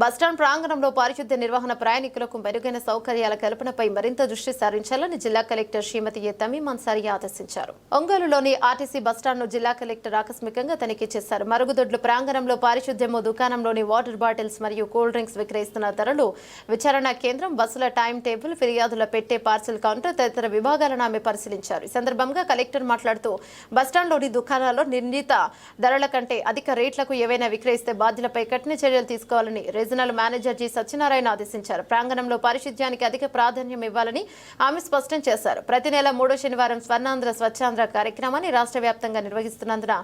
Bus stand ప్రాంగణంలో పారిశుద్ధ్య నిర్వహణ ప్రయాణికులకు మెరుగైన సౌకర్యాల కల్పనపై మరింత దృష్టి సారించాలని జిల్లా కలెక్టర్ శ్రీమతి ఏ. తమీమ్ అన్సారీ ఆదేశించారు. ఒంగోలులోని ఆర్టీసీ బస్టాండ్ను జిల్లా కలెక్టర్ ఆకస్మికంగా తనిఖీ చేశారు. మరుగుదొడ్లు ప్రాంగణంలో పారిశుద్ధ్యము దుకాణంలోని వాటర్ బాటిల్స్ మరియు కూల్ డ్రింక్స్ విక్రయిస్తున్న ధరలు విచారణ కేంద్రం బస్సుల టైం టేబుల్ ఫిర్యాదుల పెట్టే పార్సిల్ కౌంటర్ తదితర విభాగాలను ఆమె పరిశీలించారు. ఈ సందర్భంగా కలెక్టర్ మాట్లాడుతూ బస్టాండ్లోని దుకాణాల్లో నిర్ణీత ధరల కంటే అధిక రేట్లకు ఏవైనా విక్రయిస్తే బాధ్యులపై కఠిన చర్యలు తీసుకోవాలని రీజనల్ మేనేజర్ జి సత్యనారాయణ ఆదేశించారు. ప్రాంగణంలో పారిశుధ్యానికి అధిక ప్రాధాన్యం ఇవ్వాలని ఆమె స్పష్టం చేశారు. ప్రతి నెల మూడో శనివారం స్వర్ణాంధ్ర స్వచ్ఛాంధ్ర కార్యక్రమాన్ని రాష్ట్ర వ్యాప్తంగా నిర్వహిస్తున్నందున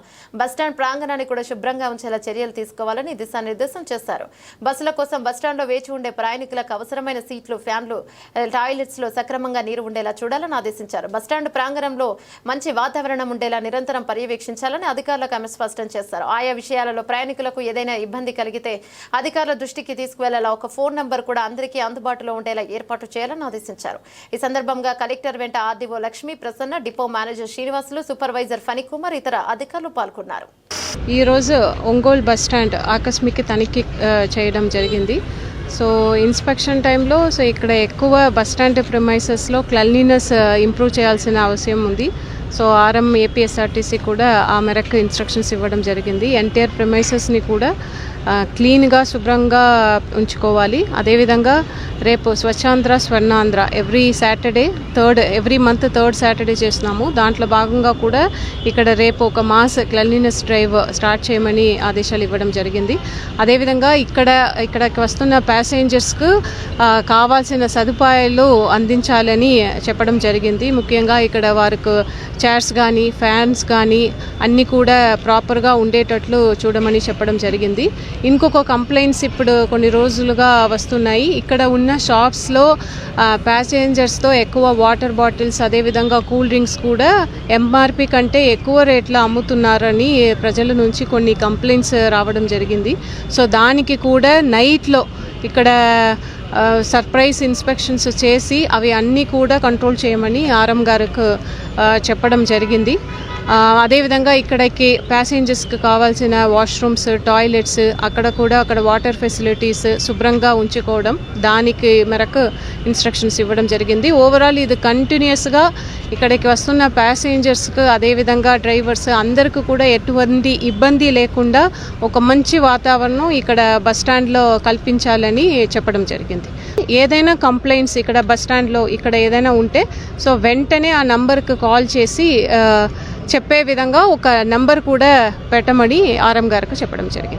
బస్టాండ్ ప్రాంగణాన్ని కూడా శుభ్రంగా ఉంచేలా చర్యలు తీసుకోవాలని దిశానిర్దేశం చేశారు. బస్సుల కోసం బస్టాండ్లో వేచి ఉండే ప్రయాణికులకు అవసరమైన సీట్లు ఫ్యాన్లు టాయిలెట్స్లో సక్రమంగా నీరు ఉండేలా చూడాలని ఆదేశించారు. బస్టాండ్ ప్రాంగణంలో మంచి వాతావరణం ఉండేలా నిరంతరం పర్యవేక్షించాలని అధికారులకు ఆమె స్పష్టం చేశారు. ఆయా విషయాలలో ప్రయాణికులకు ఏదైనా ఇబ్బంది కలిగితే అధికారుల దృష్టికి తీసుకువెళ్ళేలా ఒక ఫోన్ నంబర్ కూడా అందరికీ అందుబాటులో ఉండేలా ఏర్పాటు చేయాలని ఆదేశించారు. ఈ సందర్భంగా కలెక్టర్ వెంట RDO Lakshmi Prasanna depot manager Srinivasulu supervisor Phanikumar ఇతర అధికారులు పాల్గొన్నారు. ఈరోజు ఒంగోలు బస్ స్టాండ్ ఆకస్మిక తనిఖీ చేయడం జరిగింది. సో ఇన్స్పెక్షన్ టైంలో సో ఇక్కడ ఎక్కువ బస్ స్టాండ్ ప్రిమైసెస్లో క్లన్లీనెస్ ఇంప్రూవ్ చేయాల్సిన అవసరం ఉంది. సో ఆర్ఎం ఏపీఎస్ఆర్టీసీ కూడా ఆ మేరకు ఇన్స్ట్రక్షన్స్ ఇవ్వడం జరిగింది. ఎన్టీఆర్ ప్రిమైసెస్ని కూడా క్లీన్గా శుభ్రంగా ఉంచుకోవాలి. అదేవిధంగా రేపు Swachhandhra Swarnandhra every Saturday third every month third Saturday చేస్తున్నాము. దాంట్లో భాగంగా కూడా ఇక్కడ రేపు ఒక మాస్ క్లెన్లీనెస్ డ్రైవ్ స్టార్ట్ చేయమని ఆదేశాలు ఇవ్వడం జరిగింది. అదేవిధంగా ఇక్కడ ఇక్కడికి వస్తున్న ప్యాసెంజర్స్కు కావాల్సిన సదుపాయాలు అందించాలని చెప్పడం జరిగింది. ముఖ్యంగా ఇక్కడ వారికి చైర్స్ కానీ ఫ్యాన్స్ కానీ అన్నీ కూడా ప్రాపర్గా ఉండేటట్లు చూడమని చెప్పడం జరిగింది. ఇంకొక కంప్లైంట్స్ ఇప్పుడు కొన్ని రోజులుగా వస్తున్నాయి. ఇక్కడ ఉన్న షాప్స్లో ప్యాసెంజర్స్తో ఎక్కువ వాటర్ బాటిల్స్ అదేవిధంగా కూల్ డ్రింక్స్ కూడా ఎంఆర్పి కంటే ఎక్కువ రేట్లో అమ్ముతున్నారని ప్రజల నుంచి కొన్ని కంప్లైంట్స్ రావడం జరిగింది. సో దానికి కూడా నైట్లో ఇక్కడ సర్ప్రైజ్ ఇన్స్పెక్షన్స్ చేసి అవి అన్నీ కూడా కంట్రోల్ చేయమని ఆర్ఎం గారికి చెప్పడం జరిగింది. అదేవిధంగా ఇక్కడికి ప్యాసింజర్స్కి కావాల్సిన వాష్రూమ్స్ టాయిలెట్స్ అక్కడ కూడా అక్కడ వాటర్ ఫెసిలిటీస్ శుభ్రంగా ఉంచుకోవడం దానికి మేరకు ఇన్స్ట్రక్షన్స్ ఇవ్వడం జరిగింది. ఓవరాల్ ఇది కంటిన్యూస్గా ఇక్కడికి వస్తున్న ప్యాసింజర్స్కి అదేవిధంగా డ్రైవర్స్ అందరికీ కూడా ఎటువంటి ఇబ్బంది లేకుండా ఒక మంచి వాతావరణం ఇక్కడ బస్ స్టాండ్లో కల్పించాలని చెప్పడం జరిగింది. ఏదైనా కంప్లైంట్స్ ఇక్కడ బస్ స్టాండ్లో ఇక్కడ ఏదైనా ఉంటే సో వెంటనే ఆ నంబర్కి కాల్ చేసి చెప్పే విధంగా ఒక నంబర్ కూడా పెట్టమని ఆర్ఎం గారికి చెప్పడం జరిగింది.